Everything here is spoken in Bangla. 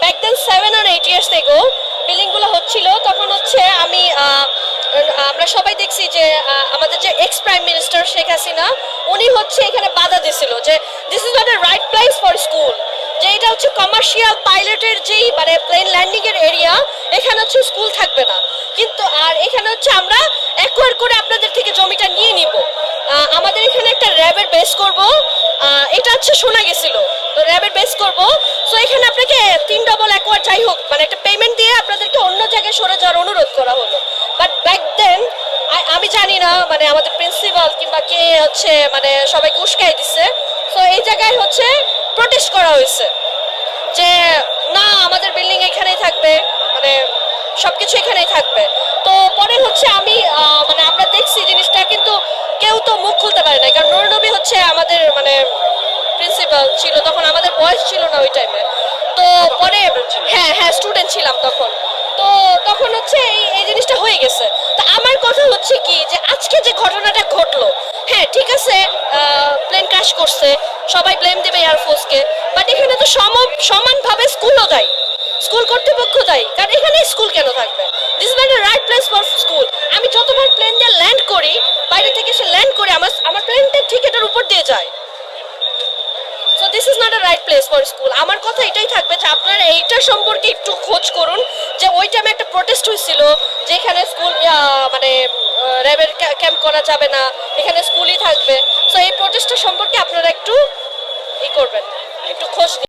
ব্যাক দেন সেভেন আর এইট ইয়ার্স এগো বিলিংগুলো হচ্ছিল, তখন হচ্ছে আমি আমরা সবাই দেখছি যে আমাদের যে ex prime minister Sheikh Hasina, উনি হচ্ছে এখানে বাধা দিছিল যে this is not a right place for school যে এটা হচ্ছে কমার্শিয়াল পাইলটের যেই মানে প্লেন ল্যান্ডিং এর এরিয়া এখানে হচ্ছে স্কুল থাকবে না। কিন্তু আর এখানে হচ্ছে আমরা অ্যাকোয়ার করে আপনাদের থেকে জমিটা নিয়ে নিব। আমাদের এখানে একটা র্যাবের বেস করব। এটা হচ্ছে শোনা গেছিল। যাই হোক মানে একটা পেমেন্ট দিয়ে আপনাদেরকে অন্য জায়গায় সরে যাওয়ার অনুরোধ করা হলো। বাট ব্যাক দেন আমি জানি না মানে আমাদের প্রিন্সিপাল কিংবা কে হচ্ছে মানে সবাইকে উস্কাই দিছে। তো এই জায়গায় হচ্ছে প্রোটেস্ট করা হয়েছে যে, না, আমাদের বিল্ডিং এখানেই থাকবে মানে সব কিছু এখানেই থাকবে। তো পরে হচ্ছে আমি মানে আমরা দেখছি জিনিসটা, কিন্তু কেউ তো মুখ খুলতে পারে না কারণ নুরনবী হচ্ছে আমাদের মানে প্রিন্সিপাল ছিল, তখন আমাদের বয়স ছিল না ওই টাইমে তো পরে হ্যাঁ হ্যাঁ স্টুডেন্ট ছিলাম তখন তো তখন হচ্ছে এই এই জিনিসটা হয়ে গেছে তা আমার কথা হচ্ছে কি যে আজকে যে ঘটনাটা ঘটলো হ্যাঁ ঠিক আছে প্লেন ক্র্যাশ করছে, সবাই ব্লেম দেবে এয়ারফোর্সকে বাট এখানে তো সম, সমানভাবে স্কুলও দায়ী স্কুল কর্তৃপক্ষ দায়ী, কারণ এখানে স্কুল কেন থাকবে? This is right place for school আমি যতবার প্লেন দিয়ে ল্যান্ড করি, বাইরে থেকে এসে ল্যান্ড করি, আমার আমার প্লেনটা ঠিক এটার উপর দিয়ে যায়। So this is not a right place for school আমার কথা এটাই থাকবে যে এইটা সম্পর্কে একটু খোঁজ করুন যে ওই টাইমে একটা প্রোটেস্ট হয়েছিল যে এখানে স্কুল মানে র্যাবের ক্যাম্প করা যাবে না, এখানে স্কুলই থাকবে। সো এই প্রোটেস্টটা